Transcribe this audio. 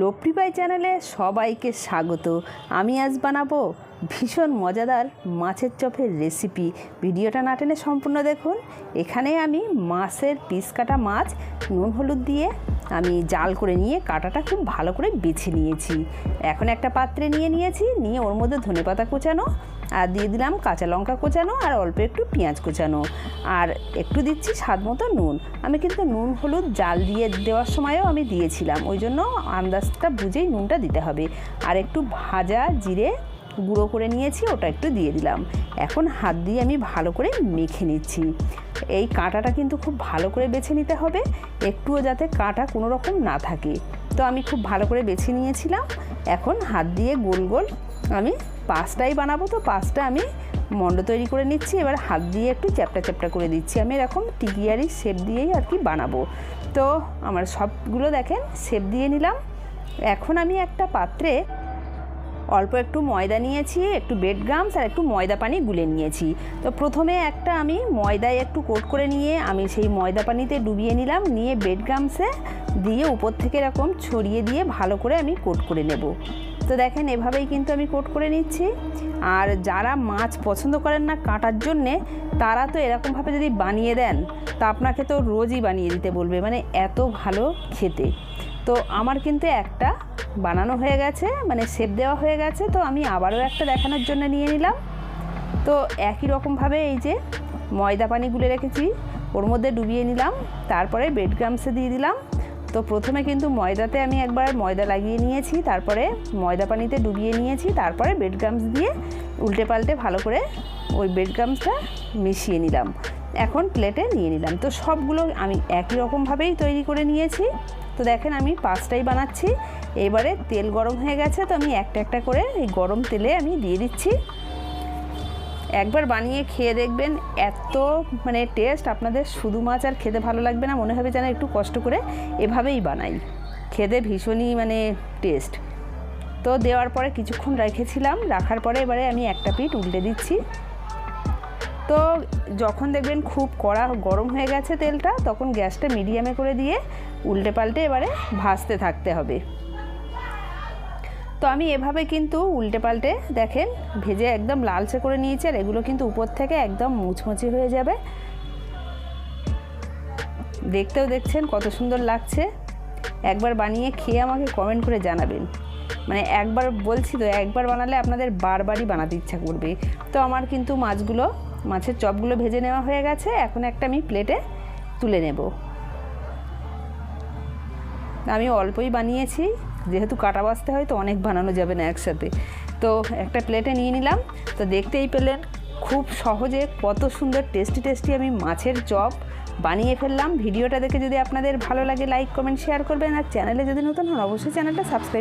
লোপ্রিপাই চ্যানেলে সবাইকে স্বাগত। আমি আজ বানাবো ভীষণ মজাদার মাছের চপের রেসিপি। ভিডিওটা না টেনে সম্পূর্ণ দেখুন। এখানে আমি মাছের পিস কাটা মাছ, নুন হলুদ দিয়ে আমি জাল করে নিয়ে কাটাটা খুব ভালো করে বেছে নিয়েছি। এখন একটা পাত্রে নিয়ে নিয়েছি, নিয়ে ওর মধ্যে ধনেপাতা কোচানো, আর দিয়ে দিলাম কাঁচা লঙ্কা কোচানো, আর অল্প একটু পেঁয়াজ কোচানো। আর একটু দিচ্ছি স্বাদ মতো নুন। আমি কিন্তু নুন, হলুদ, জাল দিয়ে দেওয়ার সময়ও আমি দিয়েছিলাম। ওই জন্য আন্দাজটা বুঝেই নুনটা দিতে হবে। আর একটু ভাজা জিরে গুঁড়ো করে নিয়েছি, ওটা একটু দিয়ে দিলাম। এখন হাত দিয়ে আমি ভালো করে মেখে নিচ্ছি। এই কাঁটাটা কিন্তু খুব ভালো করে বেছে নিতে হবে, একটুও যাতে কাঁটা কোনো রকম না থাকে। তো আমি খুব ভালো করে বেছে নিয়েছিলাম, এখন হাত দিয়ে গোল গোল আমি পাঁচটাই বানাবো। তো পাঁচটা আমি মণ্ড তৈরি করে নিচ্ছি, এবার হাত দিয়ে একটু চ্যাপটা চ্যাপটা করে দিচ্ছি। আমি এরকম টিকিয়ারি শেপ দিয়েই আর কি বানাবো। তো আমার সবগুলো দেখেন, শেপ দিয়ে নিলাম। এখন আমি একটা পাত্রে অল্প একটু ময়দা নিয়েছি, একটু বেড গ্রামস আর একটু ময়দা পানি গুলে নিয়েছি। তো প্রথমে একটা আমি ময়দায় একটু কোট করে নিয়ে আমি সেই ময়দা পানিতে ডুবিয়ে নিলাম, নিয়ে বেড গ্রামসে দিয়ে উপর থেকে এরকম ছড়িয়ে দিয়ে ভালো করে আমি কোট করে নেব। তো দেখেন এভাবেই কিন্তু আমি কোট করে নিচ্ছি। আর যারা মাছ পছন্দ করেন না কাটার জন্যে, তারা তো এরকমভাবে যদি বানিয়ে দেন, তা আপনাকে তো রোজই বানিয়ে দিতে বলবে। মানে এত ভালো খেতে। তো আমার কিন্তু একটা বানানো হয়ে গেছে মানে শেপ দেওয়া হয়ে গেছে, তো আমি আবারও একটা দেখানোর জন্য নিয়ে নিলাম। তো একই রকমভাবে এই যে ময়দা পানি গুলে রেখেছি, ওর মধ্যে ডুবিয়ে নিলাম, তারপরে বেড গ্রামসে দিয়ে দিলাম। তো প্রথমে কিন্তু ময়দাতে আমি একবার ময়দা লাগিয়ে নিয়েছি, তারপরে ময়দা পানিতে ডুবিয়ে নিয়েছি, তারপরে বেড গ্রামস দিয়ে উল্টে পাল্টে ভালো করে ওই বেড গ্রামসটা মিশিয়ে নিলাম। এখন প্লেটে নিয়ে নিলাম। তো সবগুলো আমি একই রকমভাবেই তৈরি করে নিয়েছি। তো দেখেন আমি পাঁচটাই বানাচ্ছি। এবারে তেল গরম হয়ে গেছে, তো আমি একটা একটা করে এই গরম তেলে আমি দিয়ে দিচ্ছি। একবার বানিয়ে খেয়ে দেখবেন এত মানে টেস্ট আপনাদের শুধু মাছ আর খেতে ভালো লাগবে না, মনে হবে যেন একটু কষ্ট করে এভাবেই বানাই। খেতে ভীষণই মানে টেস্ট তো দেওয়ার পরে কিছুক্ষণ রেখেছিলাম, রাখার পরে এবারে আমি একটা পিঠ উল্টে দিচ্ছি। তো যখন দেখবেন খুব কড়া গরম হয়ে গেছে তেলটা, তখন গ্যাসটা মিডিয়ামে করে দিয়ে উল্টে পাল্টে এবারে ভাজতে থাকতে হবে। তো আমি এভাবে কিন্তু উল্টে পাল্টে দেখেন ভেজে একদম লালচে করে নিয়েছি আর এগুলো কিন্তু উপর থেকে একদম মুচমুচি হয়ে যাবে। দেখতেও দেখছেন কত সুন্দর লাগছে। একবার বানিয়ে খেয়ে আমাকে কমেন্ট করে জানাবেন। মানে একবার বলছি তো, একবার বানালে আপনাদের বারবারই বানাতে ইচ্ছা করবে। তো আমার কিন্তু মাছগুলো মাছের চপগুলো ভেজে নেওয়া হয়ে গেছে। এখন একটা আমি প্লেটে তুলে নেব। আমি অল্পই বানিয়েছি, যেহেতু কাটা বাছতে হয় তো অনেক বানানো যাবে না একসাথে। তো একটা প্লেটে নিয়ে নিলাম। তো দেখতেই পেলেন খুব সহজে কত সুন্দর টেস্টি টেস্টি আমি মাছের চপ বানিয়ে ফেললাম। ভিডিওটা দেখে যদি আপনাদের ভালো লাগে, লাইক, কমেন্ট, শেয়ার করবেন। আর চ্যানেলে যদি নতুন হন, অবশ্যই চ্যানেলটা সাবস্ক্রাইব